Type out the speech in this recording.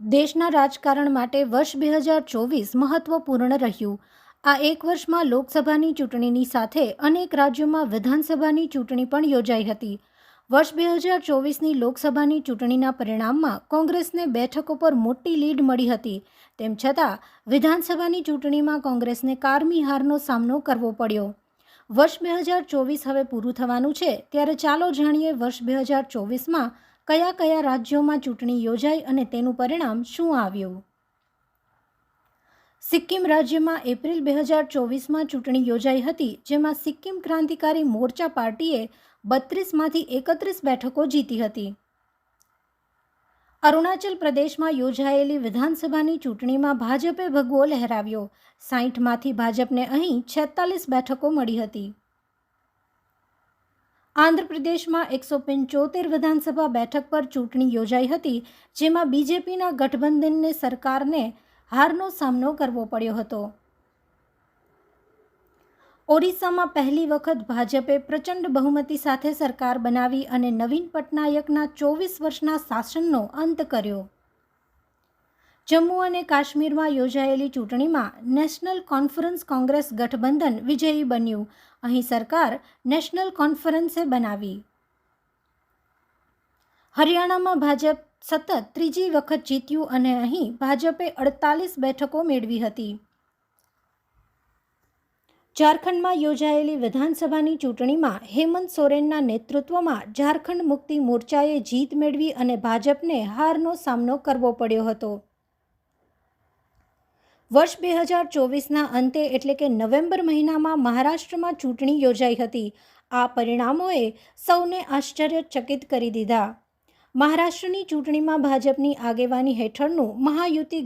દેશના રાજકારણ માટે વર્ષ બે હજાર ચોવીસ મહત્વપૂર્ણ રહ્યું. આ એક વર્ષમાં લોકસભાની ચૂંટણીની સાથે અનેક રાજ્યોમાં વિધાનસભાની ચૂંટણી પણ યોજાઈ હતી. વર્ષ બે હજાર ચોવીસની લોકસભાની ચૂંટણીના પરિણામમાં કોંગ્રેસને બેઠકો પર મોટી લીડ મળી હતી. તેમ છતાં, વિધાનસભાની ચૂંટણીમાં કોંગ્રેસને કારમી હારનો સામનો કરવો પડ્યો. વર્ષ બે હજાર ચોવીસ હવે પૂરું થવાનું છે. ત્યારે ચાલો જાણીએ વર્ષ બે હજાર ચોવીસમાં કયા કયા રાજ્યોમાં ચૂંટણી યોજાઈ અને તેનું પરિણામ શું આવ્યું? સિક્કિમ રાજ્યમાં એપ્રિલ બે હજાર ચોવીસમાં ચૂંટણી યોજાઈ હતી, જેમાં સિક્કિમ ક્રાંતિકારી મોરચા પાર્ટીએ બત્રીસમાંથી એકત્રીસ બેઠકો જીતી હતી. અરુણાચલ પ્રદેશમાં યોજાયેલી વિધાનસભાની ચૂંટણીમાં ભાજપે ભગવો લહેરાવ્યો. સાહીઠમાંથી ભાજપને અહીં છેતાલીસ બેઠકો મળી હતી. આંધ્રપ્રદેશમાં એકસો પંચોતેર વિધાનસભા બેઠક પર ચૂંટણી યોજાઈ હતી, જેમાં બીજેપીના ગઠબંધનને સરકારને હારનો સામનો કરવો પડ્યો હતો. ઓડિશામાં પહેલી વખત ભાજપે પ્રચંડ બહુમતી સાથે સરકાર બનાવી અને નવીન પટનાયકના ચોવીસ વર્ષના શાસનનો અંત કર્યો. જમ્મુ અને કાશ્મીરમાં યોજાયેલી ચૂંટણીમાં નેશનલ કોન્ફરન્સ કોંગ્રેસ ગઠબંધન વિજયી બન્યું. અહીં સરકાર નેશનલ કોન્ફરન્સે બનાવી. હરિયાણામાં ભાજપ સતત ત્રીજી વખત જીત્યું અને અહીં ભાજપે અડતાલીસ બેઠકો મેળવી હતી. ઝારખંડમાં યોજાયેલી વિધાનસભાની ચૂંટણીમાં હેમંત સોરેનના નેતૃત્વમાં ઝારખંડ મુક્તિ મોરચાએ જીત મેળવી અને ભાજપને હારનો સામનો કરવો પડ્યો હતો. વર્ષ બે હજાર ચોવીસના અંતે એટલે કે નવેમ્બર મહિનામાં મહારાષ્ટ્રમાં ચૂંટણી યોજાઈ હતી. આ પરિણામોએ સૌને આશ્ચર્યચકિત કરી દીધા. મહારાષ્ટ્રની ચૂંટણીમાં ભાજપની આગેવાની હેઠળનું મહાયુતિ